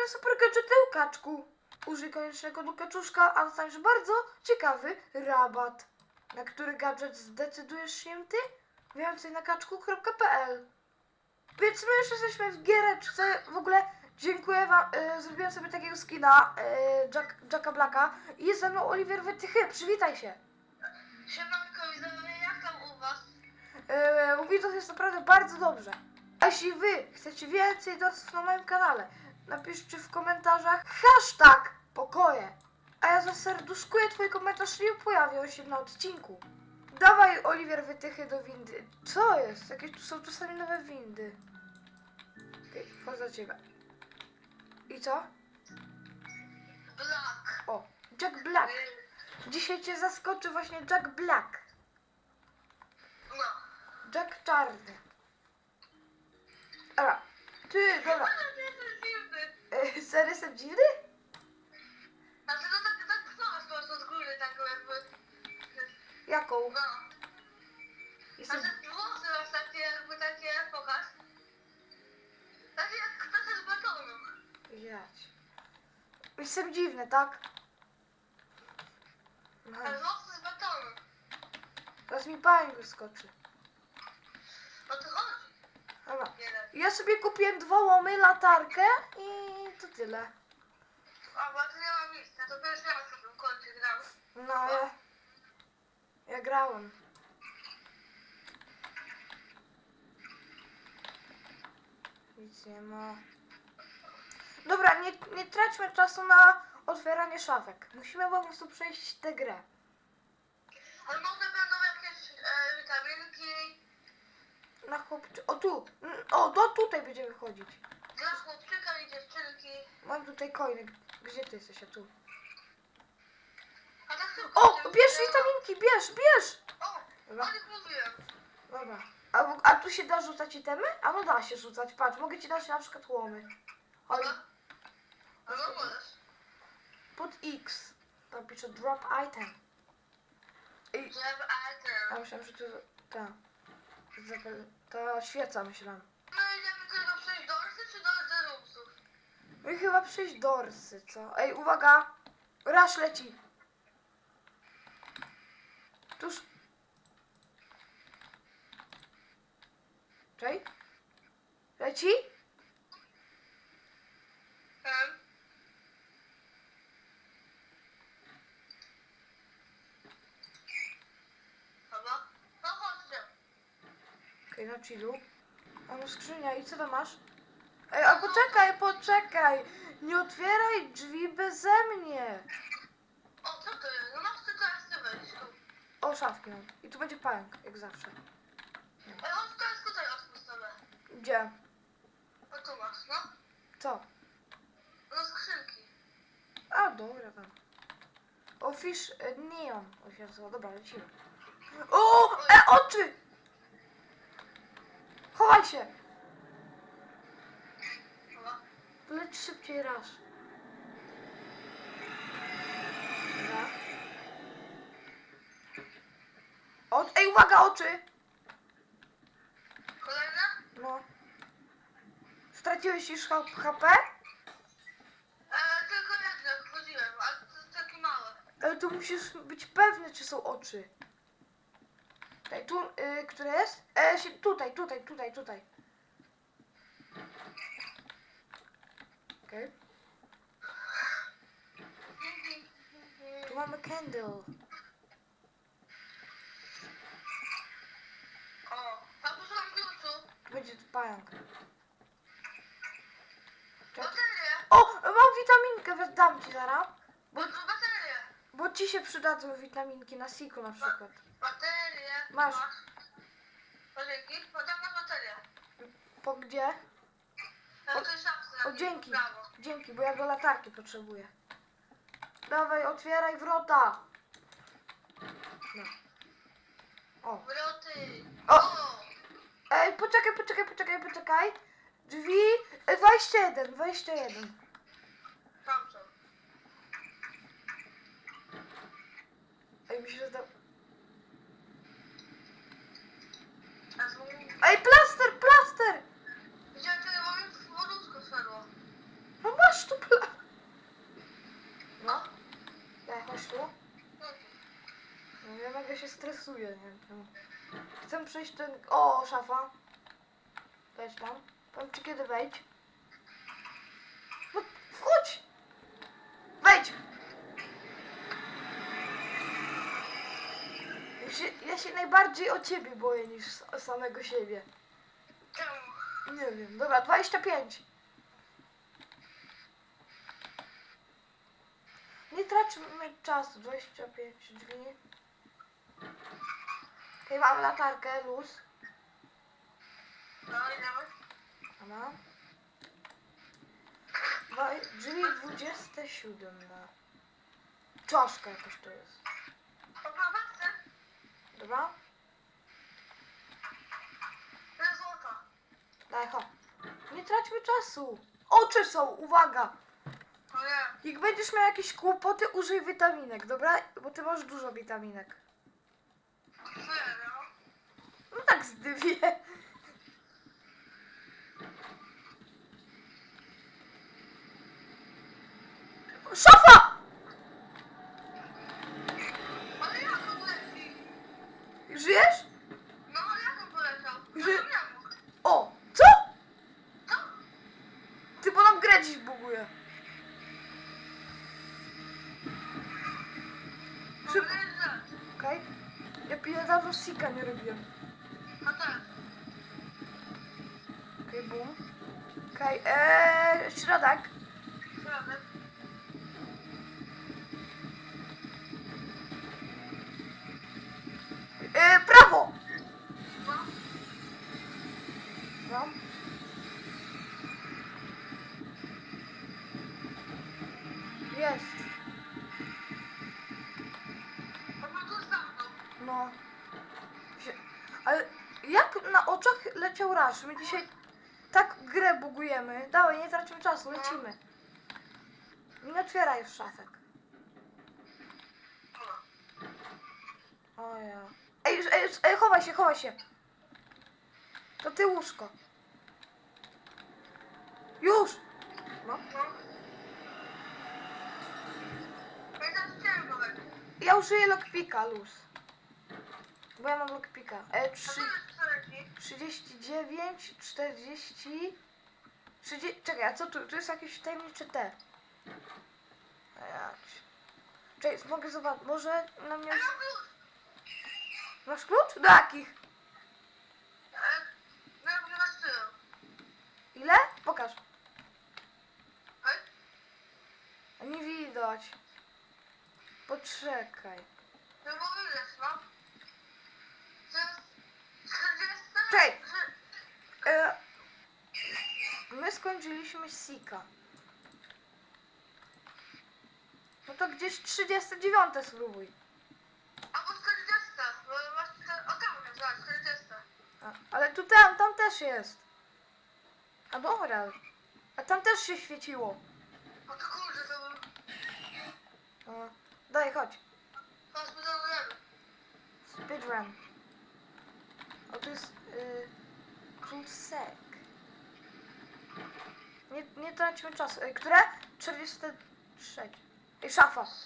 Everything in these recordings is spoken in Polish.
fajne super gadżety u kaczku. Użyj koniecznego do kaczuszka, a dostaniesz bardzo ciekawy rabat. Na który gadżet zdecydujesz się ty? Więcej na kaczku.pl Więc my już jesteśmy w giereczce. W ogóle dziękuję wam. E, zrobiłem sobie takiego skina e, Jack, Jacka Blacka. I jest ze mną Oliwier Wytychy. Przywitaj się. Siemanko widzowie, jak tam u was? E, u widzów jest naprawdę bardzo dobrze. A jeśli wy chcecie więcej dorsów na moim kanale, napiszcie w komentarzach hashtag pokoje. A ja zaserduszkuję twój komentarz i pojawi on się na odcinku. Dawaj Oliwier wytychy do windy. Co jest? Jakieś tu są czasami nowe windy. Okej, okay, za ciebie. I co? Black. O, Jack Black. Dzisiaj cię zaskoczy właśnie Jack Black. No. Jack czarny. Serio jestem dziwny? Znaczy to tak, tak twarz po prostu z góry, tak jakby. Jaką? No. Jestem... Znaczy włosy masz takie, jakby takie, pokaż. Takie jak ktoś z betonu. Jać. Jestem dziwny, tak? No, Ale włosy z betonu. teraz mi pająk wyskoczy. O to chodzi. Dobra. Jeden. Ja sobie kupiłem dwa łomy, latarkę i tyle. A, bo nie ma miejsca, to pierwszy raz w tym kącie gram. No ale... Ja grałem. Nic nie ma. Dobra, nie, nie traćmy czasu na otwieranie szafek. Musimy po prostu przejść tę grę. Ale może będą jakieś e, witaminki Na chłopczy... O tu! Mm, O, do tutaj będziemy chodzić. Dla chłopczyka i dziewczynki. Mam tutaj coiny. Gdzie ty jesteś? A tu. A tak tylko O! Bierz witaminki! Bierz! Bierz! O! Dobra. O nich mówiłem. Dobra. A, w- a tu się da rzucać itemy? A no da się rzucać. Patrz, mogę ci dać na przykład łomy. Chodź. Dobra? No no możesz. Pod X. Tam pisze drop item. I Żeby ja item. myślałem, że to ta. zapal- Ta świeca myślałem. No idziemy tylko przejść do Orsy czy do Zerumsów? No i chyba przyjść dorsy, co? Ej, uwaga! Rasz leci. Tuż. Czej? Leci? No chodźcie. Okej, na chillu. Mam skrzynia i co tam masz? Poczekaj, poczekaj! Nie otwieraj drzwi beze mnie! O, co jest? No masz tylko jeszcze wejść. tu. O, szafki mam. I tu będzie pająk, jak zawsze. Ej, chodź teraz tutaj otwórz sobie. Gdzie? O tu masz, no. Co? No skrzynki. A, dobra tam. O, fish e, neon. O, się nazywa. Dobra, lecimy. O, e, oczy! Chowaj się! Dobra. Leć szybciej raz. Dobra. O, ej, uwaga, oczy! Kolejne? No. Straciłeś już HP? E, tylko jedno, wchodziłem, ale to jest takie małe. Ale tu musisz być pewny, czy są oczy. Tutaj, tu, y, które jest? E, się, tutaj, tutaj, tutaj, tutaj. Okej. Tu mamy candle. O, a tu są kluczu. Tu będzie pająk. Czekaj. Baterie. O, mam witaminkę, dam ci zaraz. Bo tu baterie. Bo ci się przydadzą witaminki na siku na przykład. Baterie. Masz. O, dzięki. Tam masz baterię. Po gdzie? Na O- dzięki. Brawo. Dzięki, bo ja do latarki potrzebuję. Dawaj, otwieraj wrota. No. O. Wroty. O! Ej, poczekaj, poczekaj, poczekaj, poczekaj. Drzwi. e, 21, 21. Tam są. Ej, mi się zda... A Ej, plaster, plaster! Widziałem, że mam w wodózku spadło. No masz tu się stresuję, nie wiem. Chcę przejść ten... O, szafa. Wejdź tam. Powiem ci kiedy wejdź. No, wchodź! Wejdź! Ja się, ja się najbardziej o ciebie boję niż o samego siebie. Nie wiem. Dobra, 25. Nie traćmy czasu. 25 drzwi. Okej, mamy latarkę, luz. No, idziemy. Ona. Dwa- Drzwi 27. Czaszka jakaś to jest. Oprowadzę. Dobra? To jest złota. Daj, ho. Nie traćmy czasu. Oczy są, uwaga. Nie. Jak będziesz miał jakieś kłopoty, użyj witaminek, dobra? Bo ty masz dużo witaminek. No tak z dwie. Szafa! Ale jak on leci? Żyjesz? No, ale jak on poleciał? Że- Ja nie mógł. O, co? Co? Ty, bo nam grę dziś buguje. No, Szybko. nieźle. Okej? Ja dawno sika nie robiłem. A też. Okej, boom. Okej, eee, środek. Środek. Eee, prawo! No. No. Jest. No. Ale jak na oczach leciał Rush? My dzisiaj tak grę bugujemy. Dawaj, nie tracimy czasu, lecimy. Nie otwieraj już szafek. O ja. Ej, już- ej, już- ej, chowaj się, chowaj się. To ty łóżko. Już! No. No. No. Ja użyję lockpicka, luz. Bo ja mam lockpicka. E, trzy, tu jest co leci? 39, 40... 30, czekaj, a co tu? Tu jest jakieś tajemnicze T. Czekaj, mogę zobaczyć. Może na mnie... Masz klucz? Do jakich? E. Ile? Pokaż. A Nie widać. Poczekaj. No bo no. To jest 40. Czekaj. że- E, my skończyliśmy Sika. No to gdzieś 39 spróbuj. Albo 40. Bo masz. O tam zobacz, 40. A, ale tu tam, tam też jest. A dobra. A tam też się świeciło. O to kurde, to był... A, daj, chodź. Teraz my. Speedrun. O, tu jest y, Cool Sec. Nie, nie traćmy czasu. Ej, które? 43. Ej, szafa. 6.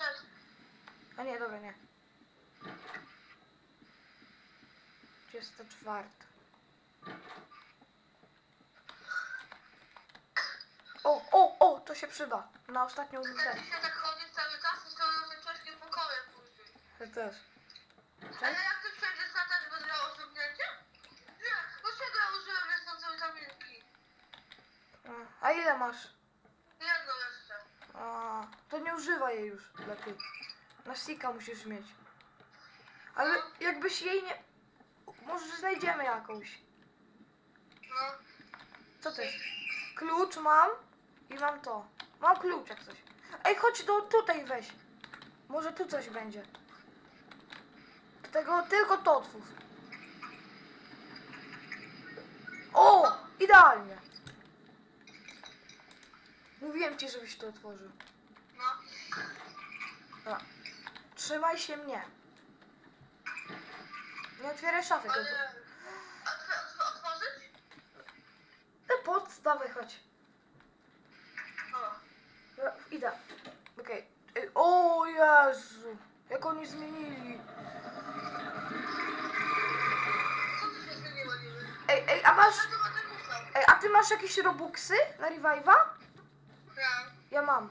A nie, dobra, nie. 34. O, o, o, to się przyda. Na ostatnią Tak rundę. dzisiaj tak chodzi cały czas i to że ciężkie pokoje później. Ja też. Ale jak ty przejdziesz na też będę miał osiągnięcie? Nie, do czego ja użyłem niechcące witaminki? A ile masz? Jedno jeszcze. A, to nie używaj jej już lepiej. Na sika musisz mieć. Ale jakbyś jej nie... Może znajdziemy jakąś. No. Co to jest? Klucz mam i mam to. Mam klucz jak coś. Ej, chodź do tutaj weź. Może tu coś będzie. Tego tylko to otwórz. O! Idealnie. Mówiłem ci, żebyś to otworzył. No. Dobra. Trzymaj się mnie. Nie otwieraj szafy. Ale... Tylko... Otw otworzyć? Te podstawy, chodź. No, idę. Okej. Okay. O Jezu! Jak oni zmienili. Ej, ej, a masz... Ej, a ty masz jakieś robuxy na revive'a? Ja. Mam.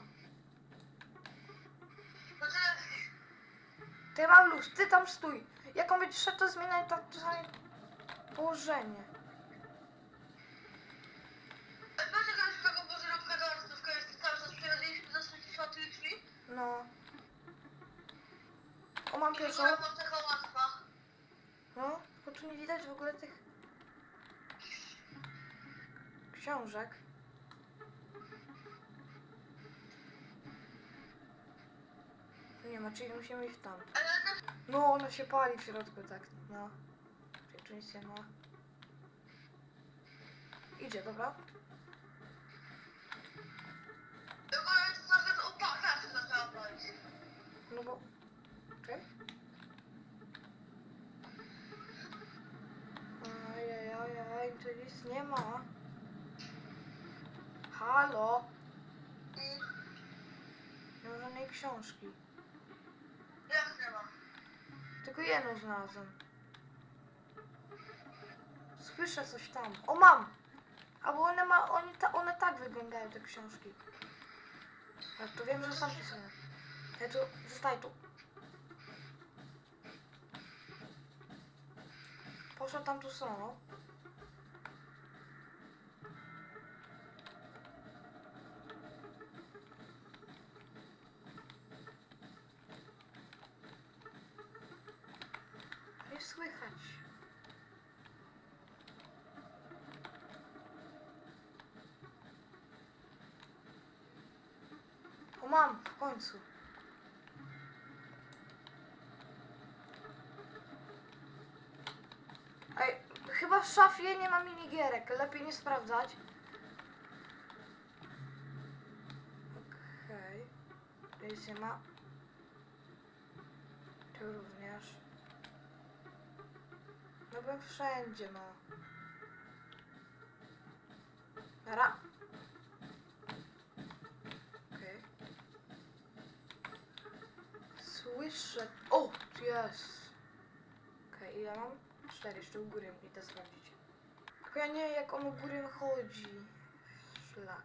Ja mam luz, ty tam stój. Jak on będzie szedł, to zmieniaj czasami położenie. No. O, mam pierwszą. No, bo tu nie widać w ogóle tych książek. Nie ma, czyli musimy iść tam. Ale. No, ona się pali w środku, tak, no. Czyli nie ma. Idzie, dobra? W ogóle jest trochę upaka zaczęła palić. No bo... Okej. Ajajajaj, tu nic nie ma. Halo? I Nie ma żadnej książki. Tylko jedną znalazłem. Słyszę coś tam. O, mam! Albo one ma, oni ta, one tak wyglądają, te książki. Ja to wiem, że sam pisałem. Ja tu, zostaj tu. Poszła tam tu są, no. Końcu. Ej, chyba w szafie nie ma minigierek. Lepiej nie sprawdzać. Okej. Okay. Nie ma. Tu również. No bo wszędzie, no. Dobra. Słyszę... O, jest. Okej, ile mam? Cztery, jeszcze u góry idę sprawdzić. Tylko ja nie jak on u góry chodzi. Szlak.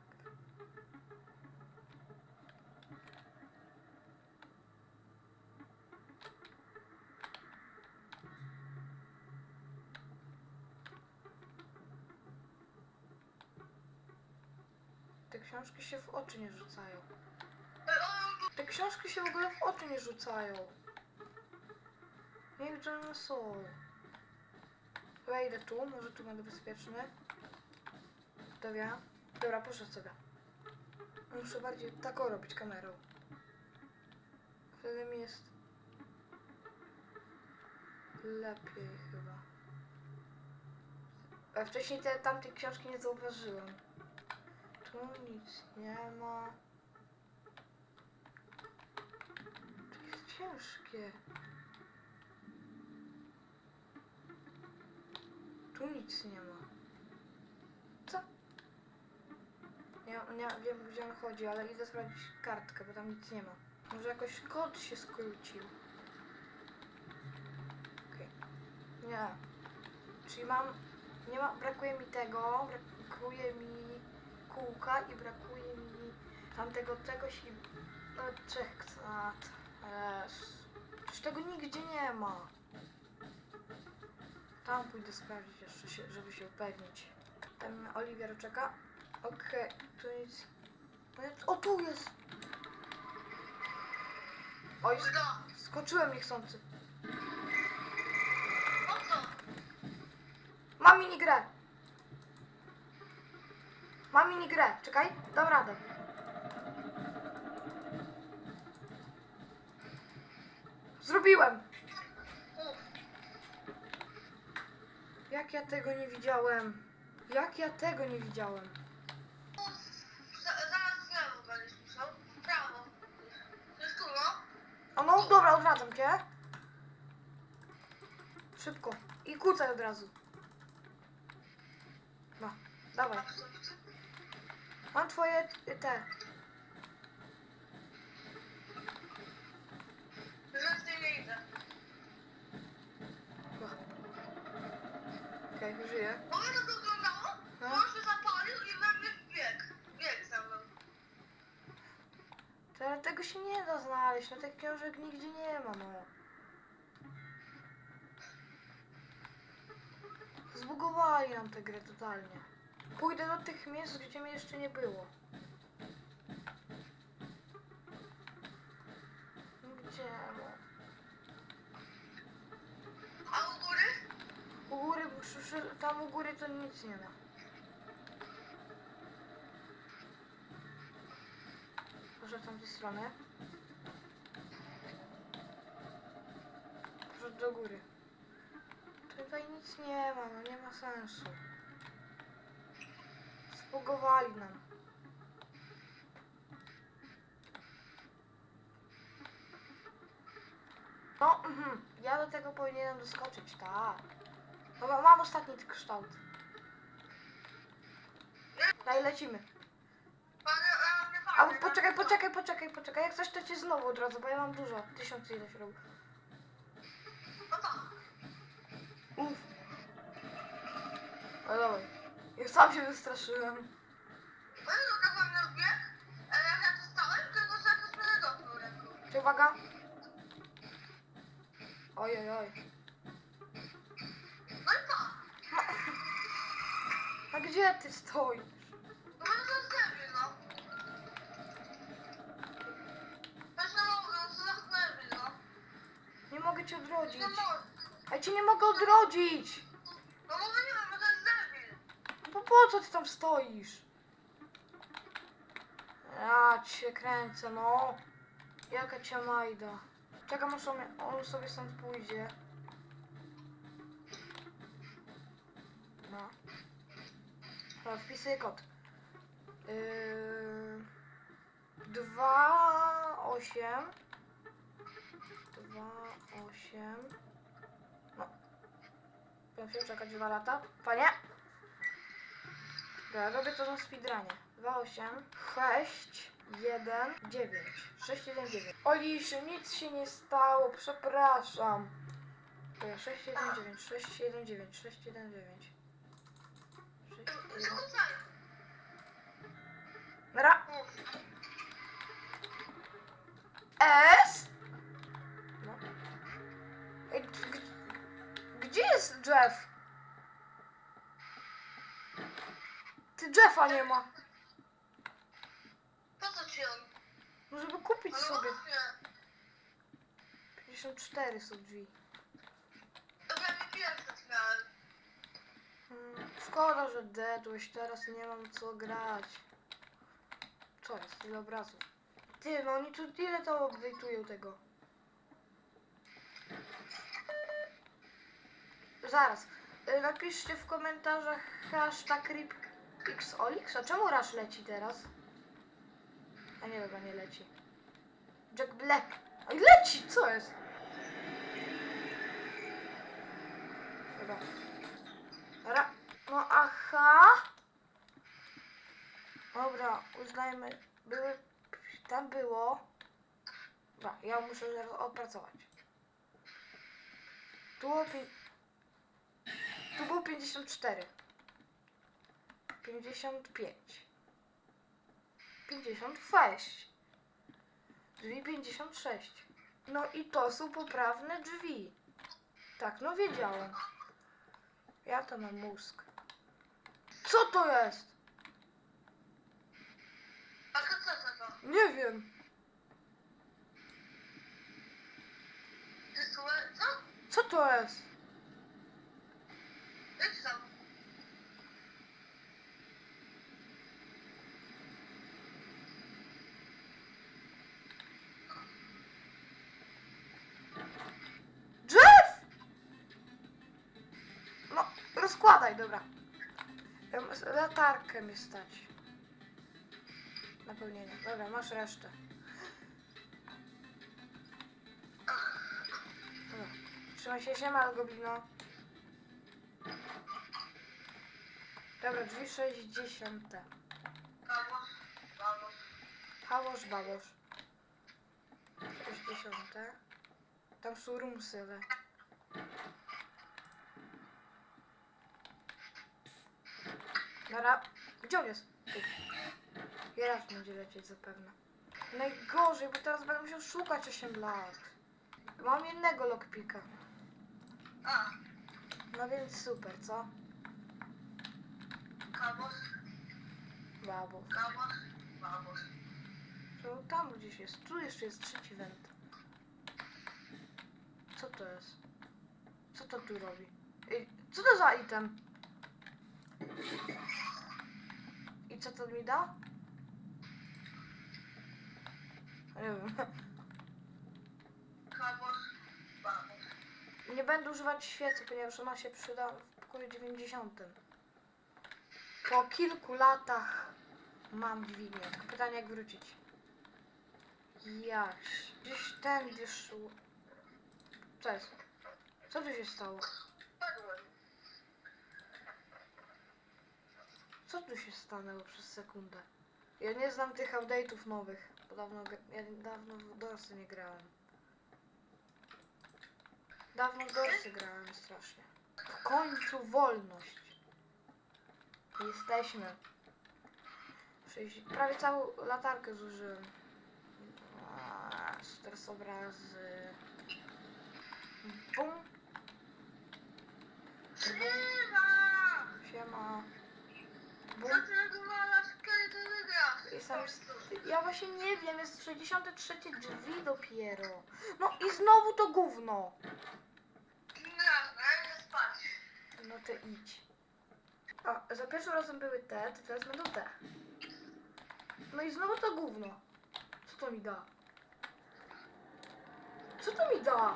Te książki się w oczy nie rzucają. Te książki się w ogóle w oczy nie rzucają. Nie wiem, gdzie one są. Idę tu, może tu będę bezpieczny. Dobra. Dobra, poszedł sobie. Muszę bardziej tak o robić kamerą. Wtedy mi jest lepiej chyba. A wcześniej te tamtej książki nie zauważyłem. Tu nic nie ma. To jest ciężkie. Tu nic nie ma. Co? Nie, nie wiem gdzie on chodzi, ale idę sprawdzić kartkę, bo tam nic nie ma. Może jakoś kod się skrócił. Okej. Nie. Czyli mam... Nie ma... Brakuje mi tego, brakuje mi kółka i brakuje mi tamtego czegoś i... No, trzech ksat. Przecież tego nigdzie nie ma. Tam pójdę sprawdzić jeszcze, się, żeby się upewnić. Tam Oliwier czeka. Okej, tu nic. O, tu jest! Oj, skoczyłem niechcący. O co? Mam minigrę! Mam minigrę, czekaj, dam radę. Zrobiłem! Jak ja tego nie widziałem? Jak ja tego nie widziałem? Za- Zaraz lewo będziesz musiał. W prawo. To jest tu, no. O no, dobra, odwracam cię. Szybko. I kucaj od razu. No, dawaj. Mam twoje y, te. Tych książek nigdzie nie ma, no. Zbugowali nam tę grę totalnie. Pójdę do tych miejsc, gdzie mnie jeszcze nie było. Gdzie? No. A u góry? U góry, tam u góry to nic nie ma. Może w tamtej strony? Do góry. Tutaj nic nie ma, no nie ma sensu. Spugowali nam. No, mhm. ja do tego powinienem doskoczyć, tak. No ma- mam ostatni kształt. Daj, lecimy. A A fajnie. poczekaj, poczekaj, poczekaj, poczekaj. Jak coś to cię znowu od razu, bo ja mam dużo. Tysiąc ileś robił. Ale dawaj. Ja sam się wystraszyłem. No i no to zbieg. Ja to dotknął ręką. Czy uwaga? Oj, oj, oj. No i co? A gdzie ty stoisz? No będę za zdebil, no. Też nie mogę, no za zdebil, no. Nie mogę cię odrodzić. Nie mogę. Ja cię nie mogę odrodzić. No mówię, nie wiem, bo to jest debil. No po co ty tam stoisz? Ja cię kręcę, no. Jaka cię majda. Czekam aż on, on sobie stąd pójdzie. No. Dobra, wpisuję kod. Yy, dwa, osiem. Dwa, osiem. No. Będę czekać dwa lata. Panie? Dobra, robię to na speedrunie. 2, 8, 6, 1, 9. 6, 1, 9. Oliszy, nic się nie stało, przepraszam. Dobra, 6, 1, 9, 6, 1, 9, 6, 1, 9. Jeffa nie ma. Po co ci on? No żeby kupić Ale sobie. właśnie. 54 są drzwi. Dobra, mi pierwszy miałem. Mm, Szkoda, że dedłeś, teraz nie mam co grać. Co jest? Ile obrazów? Ty, no oni tu ile to update'ują tego? Zaraz. Y, Napiszcie w komentarzach hashtag RipXOlix. A czemu Rush leci teraz? A nie, dobra, nie leci. Jack Black. Oj, leci! Co jest? Dobra. Ra no aha. Dobra, uznajmy. Były. Tam było. Dobra, ja muszę opracować. Tu było. Tu było 54. 55. 56. Drzwi 56. No i to są poprawne drzwi. Tak, no wiedziałem. Ja to mam mózg. Co to jest? A to co to to? Nie wiem. Co? Co to jest? Idź tam. Rozkładaj, dobra. Latarkę mi stać. Napełnienie. Dobra, masz resztę. Dobra. Trzymaj się, siema, goblino. Dobra, drzwi 60. Vamos, vamos. Hałosz, bałosz. 60. Tam są rumsy, ale... Nara. Gdzie on jest? Teraz będzie lecieć zapewne. Najgorzej, bo teraz będę musiał szukać 8 lat. Mam jednego lockpicka. A, No więc super, co? kabos, Babo. kabos, babos. To tam gdzieś jest. Tu jeszcze jest trzeci węd. Co to jest? Co to tu robi? Ej, co to za item? Co to mi da? Nie wiem. Nie będę używać świecy, ponieważ ona się przyda w pokoju 90. Po kilku latach mam dźwignię. Pytanie jak wrócić. Jak? Gdzieś tędy szło. Jest? Co tu się stało? Co tu się stanęło przez sekundę? Ja nie znam tych update'ów nowych, bo dawno, ja dawno w Dorsy nie grałem. Dawno w Dorsy grałem strasznie. W końcu wolność. Jesteśmy. Prawie całą latarkę zużyłem. Aaa, Teraz obrazy. Bum. Siema! Siema. Jestem, ja właśnie nie wiem, jest 63 drzwi dopiero. No i znowu to gówno. Nieważne, idę spać. No to idź. A, za pierwszym razem były te, to teraz będą te. No i znowu to gówno. Co to mi da? Co to mi da?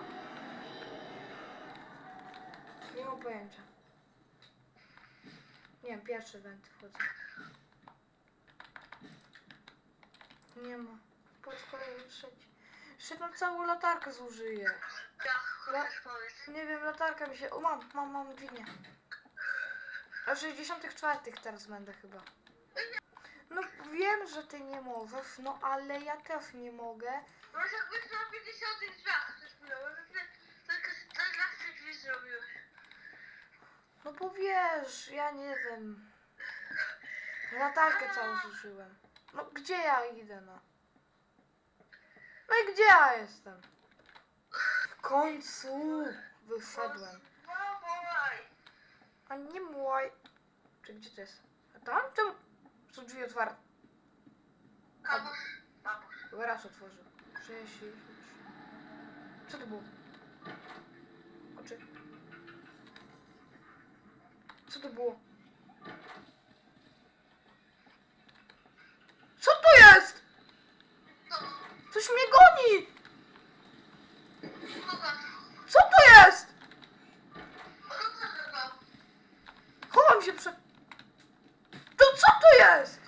Nie mam pojęcia. Nie wiem, pierwszy węd wchodzę. Nie ma. Pod kolejny trzeci. Jeszcze tam całą latarkę zużyję. Chcesz powiedzieć? Nie wiem, latarka mi się... O, mam, mam, mam dźwignię. A w 64 teraz będę chyba. No wiem, że ty nie możesz, no ale ja też nie mogę. Może jakbyś na 50 drzwiach coś miał, że ty tylko 14 drzwi zrobiłeś. No bo wiesz, ja nie wiem. Latarkę całą zużyłem. No gdzie ja idę, no? No i gdzie ja jestem? W końcu wyszedłem. A nie mój. Czy gdzie to jest? A tam? Czemu są drzwi otwarte? Chyba raz otworzył. 60. Co to było? Co to było? Co to jest? To, Coś mnie goni! kogo? Co to jest? Kto to zrobił? Chowam się przed... To co to jest?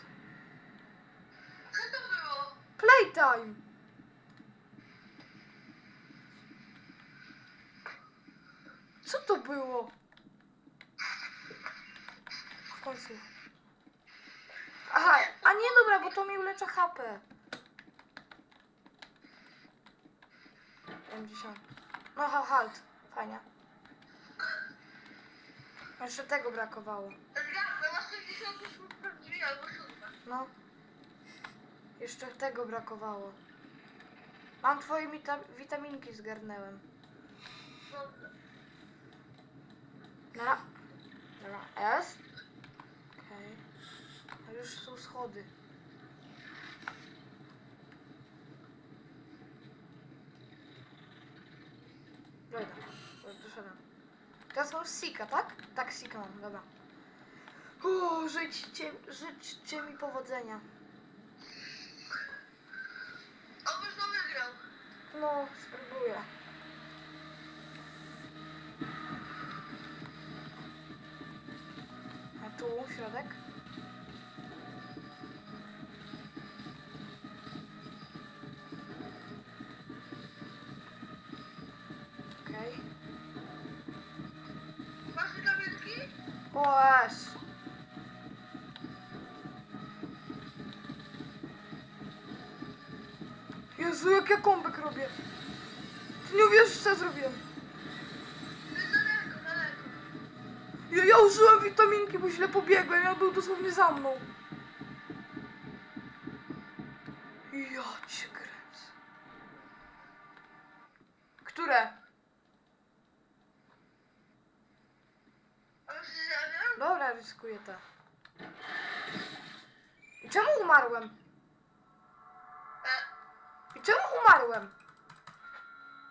Co to było? Playtime. Co to było? W końcu. Aha, a nie dobra, ulecza HP. M10. No ha, halt. Fajnie. Jeszcze tego brakowało. Zgadza, masz 68 drzwi albo 7. No. Jeszcze tego brakowało. Mam twoje wita- witaminki zgarnęłem. Dobrze. Nara. Dobra, S. Okej. A już są schody. Teraz mam Sika, tak? Tak, Sika mam, dobra. O, życzcie, życzcie mi powodzenia. Obyś to wygrał. No, spróbuję. Es. Jezu, jak ja kombek robię. Ty nie uwierzysz, co zrobiłem. Ja, ja użyłem witaminki, bo źle pobiegłem. Ja był dosłownie za mną. I czemu umarłem? I czemu umarłem?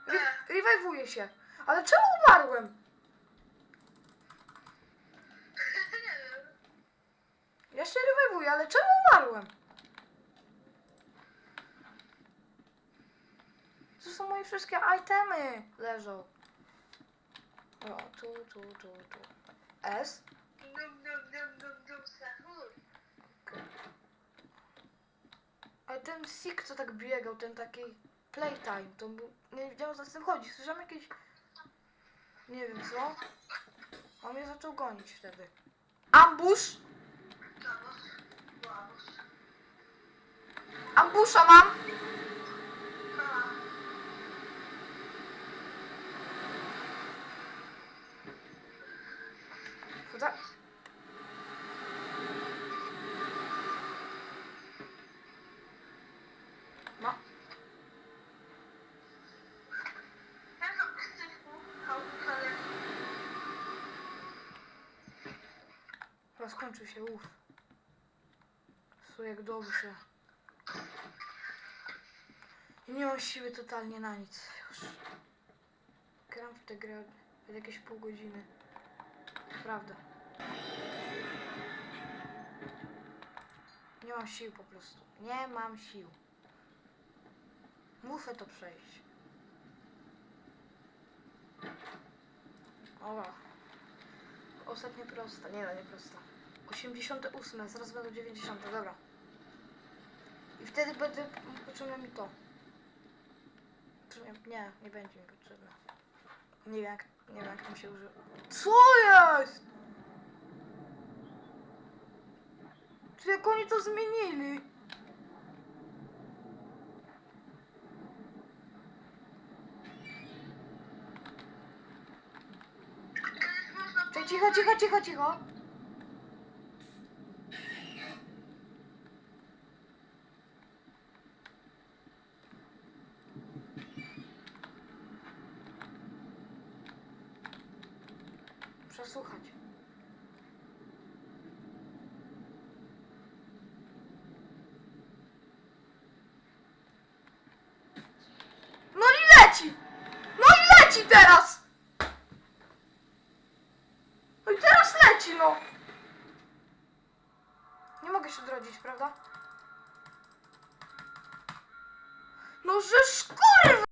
Re rewajwuję się. Ale czemu umarłem? Ja się rewajwuję, ale czemu umarłem? To są moje wszystkie itemy. Leżą. O, tu, tu, tu, tu. S. Dum, dum, dum, dum, dum, sahur. Ale ten Sik, co tak biegał, ten taki playtime, to był... Nie wiedziałem, co z tym chodzi. Słyszałem jakieś... Nie wiem co. On mnie zaczął gonić wtedy. Ambush! Ambusza mam! Chyba skończył się, uff. Su jak dobrze. Nie mam siły totalnie na nic już. Gram w tę grę od jakieś pół godziny. Prawda. Nie mam sił po prostu. Nie mam sił. Muszę to przejść. Oła. Ostatnie prosta. Nie, no nie prosta. 88, zaraz będą 90, dobra. I wtedy będę potrzebne mi to. Nie, nie, będzie mi potrzebne. Nie wiem jak, nie wiem jak tam się używa. Co jest? Czy jak oni to zmienili? Cicho, cicho, cicho, cicho.